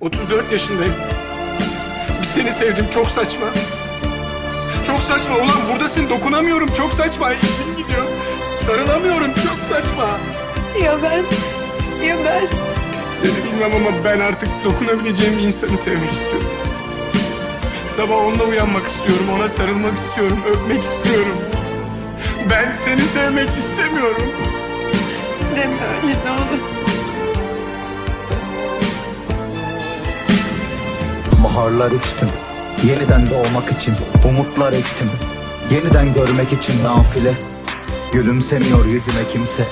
34 yaşındayım. Bir seni sevdim çok saçma. Çok saçma ulan buradasın dokunamıyorum çok saçma işim gidiyor. Sarılamıyorum çok saçma. Ya ben? Ya ben? Seni bilmem ama ben artık dokunabileceğim bir insanı sevmek istiyorum. Sabah onunla uyanmak istiyorum, ona sarılmak istiyorum, öpmek istiyorum. Ben seni sevmek istemiyorum. Deme öyle ne olur. Baharlar içtim. Yeniden doğmak için umutlar ektim. Yeniden görmek için nafile. Gülümsemiyor yüzüme kimse.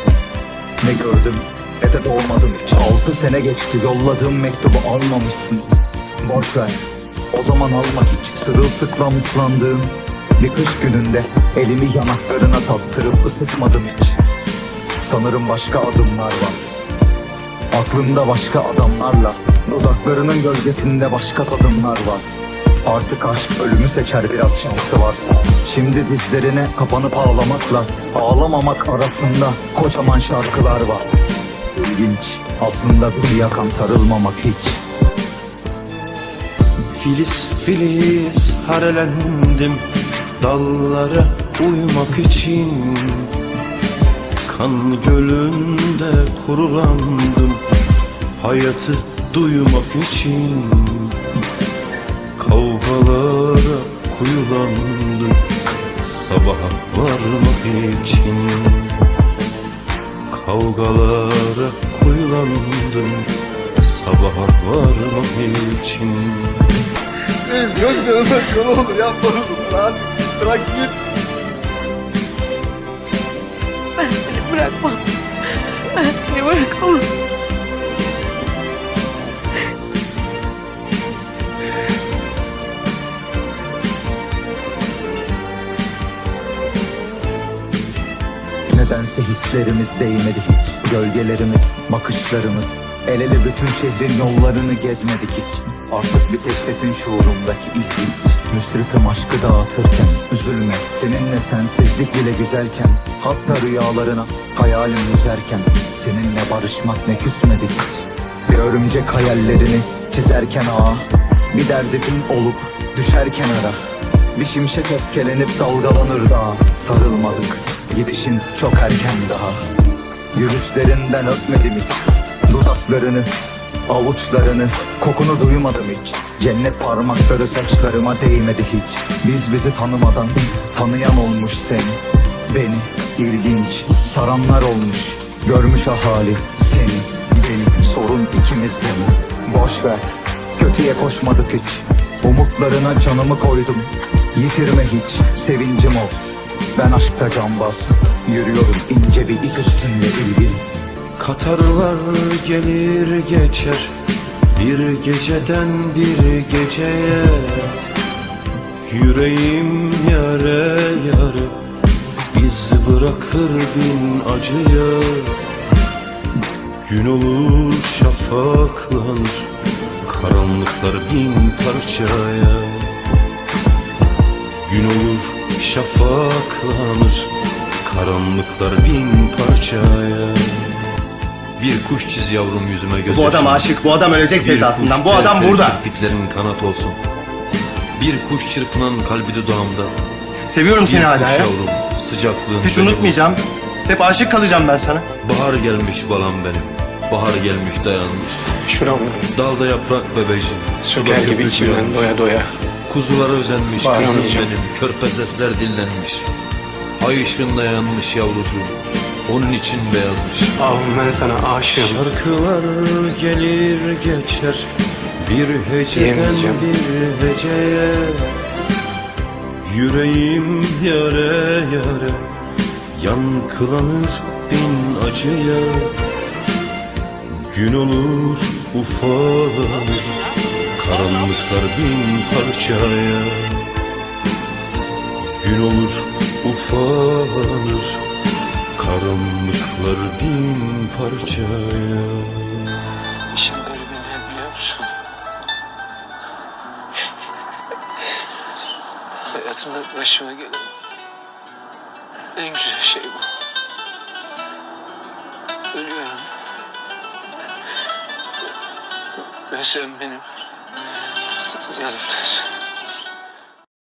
Ne gördüm ne de doğmadım. Hiç Altı sene geçti yolladığım mektubu almamışsın. Boş ver o zaman alma hiç. Sırılsıklam ıslandığım bir kış gününde Elimi yanaklarına tattırıp ısıtmadım hiç. Sanırım başka adımlar var. Aklımda başka adamlarla Dudaklarının gölgesinde başka tadımlar var. Artık aşk ölümü seçer biraz şansı varsa Şimdi dizlerine kapanıp ağlamakla Ağlamamak arasında kocaman şarkılar var. İlginç aslında bir yakan sarılmamak hiç. Filiz filiz harelendim Dallara uymak için. Kan gölünde kurulandım Hayatı duymak için Kavgalara kuyulandım Sabaha varmak için Kavgalara kuyulandım Sabaha varmak için Benim çok canım acıyor ne olur yapma bunu lan. Bırak git. Ben seni bırakmam. Nedense hislerimiz değmedi hiç. Gölgelerimiz, bakışlarımız. El ele bütün şehrin yollarını gezmedik hiç. Artık bir tek sesin şuurumdaki ilginç Müsrifim aşkı dağıtırken Üzülme. Seninle sensizlik bile güzelken Hatta rüyalarına hayalim yüzerken Seninle barışmak ne küsmedik hiç. Bir örümcek hayallerini çizerken ağa Bir derdin olup düşerken ara. Bir şimşek öfkelenip dalgalanır daha Sarılmadık gidişin çok erken daha. Yürüyüşlerinden öpmedim hiç. Dudaklarını, avuçlarını Kokunu duymadım hiç. Cennet parmakları saçlarıma değmedi hiç. Biz bizi tanımadan tanıyan olmuş seni Beni ilginç saranlar olmuş. Görmüş ahali seni beni Sorun ikimizde mi? Boş ver. Kötüye koşmadık hiç. Umutlarına canımı koydum. Yitirme hiç. Sevincim ol Ben aşkta cambaz Yürüyorum ince bir ip üstünde ilgin. Katarlar gelir geçer Bir geceden bir geceye. Yüreğim yare yare İz bırakır bin acıya. Gün olur şafaklanır Karanlıklar bin parçaya Gün olur şafaklanır Karanlıklar bin parçaya Bir kuş çiz yavrum yüzüme göz Bu adam aşık, bu adam ölecek sevdasından, bu adam burada. Kirpiklerin kanat olsun Bir kuş çırpınan kalbi dudağımda Seviyorum Bir seni hala kuş ya. yavrum sıcaklığın Hiç unutmayacağım. Hep aşık kalacağım ben sana. Bahar gelmiş balam benim Bahar gelmiş dayanmış Şuram Dalda yaprak bebeci söker suda gibi köpük içimden uyanmış. doya doya. Kuzulara özenmiş kızım Bağıramayacağım. benim Körpe sesler dinlenmiş. Ay ışığında yanmış yavrucuğum Onun için beyazmış. Ahım ben sana aşığım. Şarkılar gelir geçer Bir heceden bir heceye. Yüreğim yare yare Yankılanır bin acıya. Gün olur ufalanır Karanlıklar bin parçaya Gün olur ufalanır Karanlıklar bin parçaya İşin garibi biliyor musun? Hayatımda başıma gelen en güzel şey bu. Ölüyorum. Ve Sen benim 那倒不是